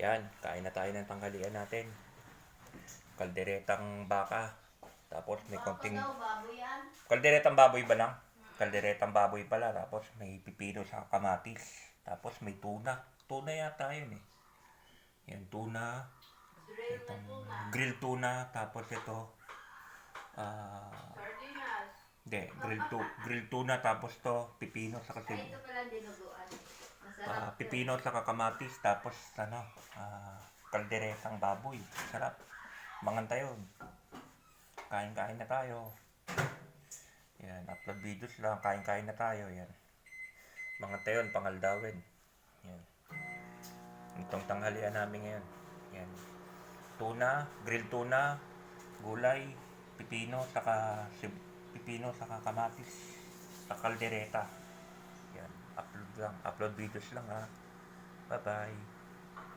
Yan, kain na tayo ng tanghalian natin. Kalderetang baka. Tapos may konting... Kalderetang baboy ba lang? Kalderetang baboy pala. Tapos may pipino sa kamatis. Tapos may tuna. Tuna yata yun eh. Yan, tuna. Itong tuna. grill tuna. Tapos ito. Ah... Sardinas. Hindi, grill, tu grill tuna. Tapos to, pipino sa kasi... Ay, ito pala dinuguan. To. pipino sa kamatis. Tapos ano, ah, kalderetang baboy. Sarap. Manganta yun. Kain-kain na tayo. Yan, upload videos lang. Kain-kain na tayo. Yan. Manganta yun, pangaldawin. Yan. Itong tanghalian namin ngayon. Yan. Tuna, grill tuna, gulay, pipino, saka pipino, saka kamatis, sa kaldereta. Yan. Upload lang. Upload videos lang ha. Bye-bye.